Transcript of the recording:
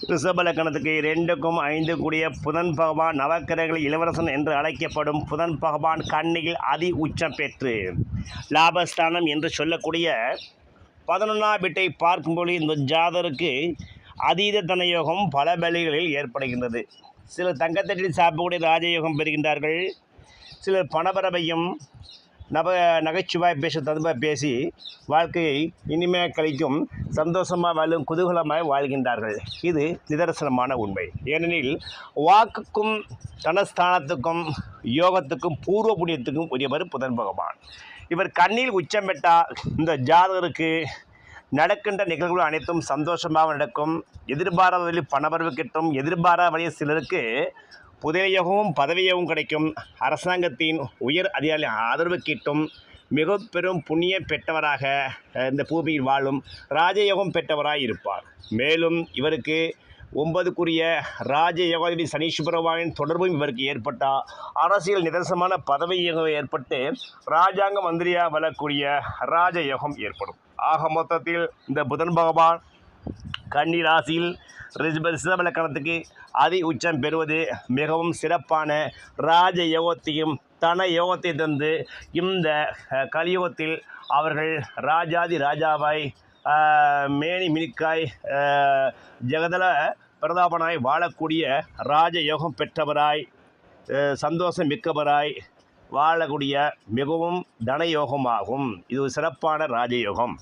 ரிஷபலக்கணத்துக்கு ரெண்டுக்கும் ஐந்து கூடிய புதன் பகவான் நவக்கிரகங்களில் இளவரசன் என்று அழைக்கப்படும் புதன் பகவான் கண்ணியில் அதி உச்சம் பெற்று லாபஸ்தானம் என்று சொல்லக்கூடிய பதினொன்றாம் வீட்டை பார்க்கும்போது இந்த ஜாதருக்கு அதீத தனயோகம் பல வேலைகளில் ஏற்படுகின்றது. சிலர் தங்கத்தட்டில் சாப்பிடக்கூடிய ராஜயோகம் பெறுகின்றார்கள். சிலர் பணபரவையும் நப நகைச்சுவாய் பேச ததும்ப பேசி வாழ்க்கையை இனிமே கழிக்கும் சந்தோஷமாக வாழும் குதூகலமாக வாழ்கின்றார்கள். இது நிதர்சனமான உண்மை. ஏனெனில் வாக்குக்கும் தனஸ்தானத்துக்கும் யோகத்துக்கும் பூர்வ புண்ணியத்துக்கும் உரியவர் புதன் பகவான். இவர் கண்ணில் உச்சம் பெற்றால் இந்த ஜாதகருக்கு நடக்கின்ற நிகழ்வுகள் அனைத்தும் சந்தோஷமாக நடக்கும். எதிர்பாராத வழி பணவரவு கிட்டும். எதிர்பாராத வழியில் சிலருக்கு புதையகவும் பதவியவும் கிடைக்கும். அரசாங்கத்தின் உயர் அதிகாரி ஆதரவு கிட்டும் மிக பெரும் புண்ணிய பெற்றவராக இந்த பூமியில் வாழும் ராஜயோகம் பெற்றவராக இருப்பார். மேலும் இவருக்கு ஒன்பதுக்குரிய ராஜயோகாதிபதி சனீஸ்வரவாயின் தொடர்பும் இவருக்கு ஏற்பட்டால் அரசியல் நிதர்சனமான பதவி ஏற்பட்டு ராஜாங்க மந்திரியாக வரக்கூடிய ராஜயோகம் ஏற்படும். ஆக மொத்தத்தில் இந்த புதன் பகவான் கன்னி ராசியில் ரிஷப ரிஷபலக்கணத்துக்கு அதி உச்சம் பெறுவது மிகவும் சிறப்பான ராஜ யோகத்தையும் தன யோகத்தை தந்து இந்த கலியுகத்தில் அவர்கள் ராஜாதி ராஜாவாய் மேனி மினிக்காய் ஜெகதல பிரதாபனாய் வாழக்கூடிய ராஜ யோகம் பெற்றவராய் சந்தோஷம் மிக்கவராய் வாழக்கூடிய மிகவும் தனயோகமாகும் இது ஒரு சிறப்பான ராஜயோகம்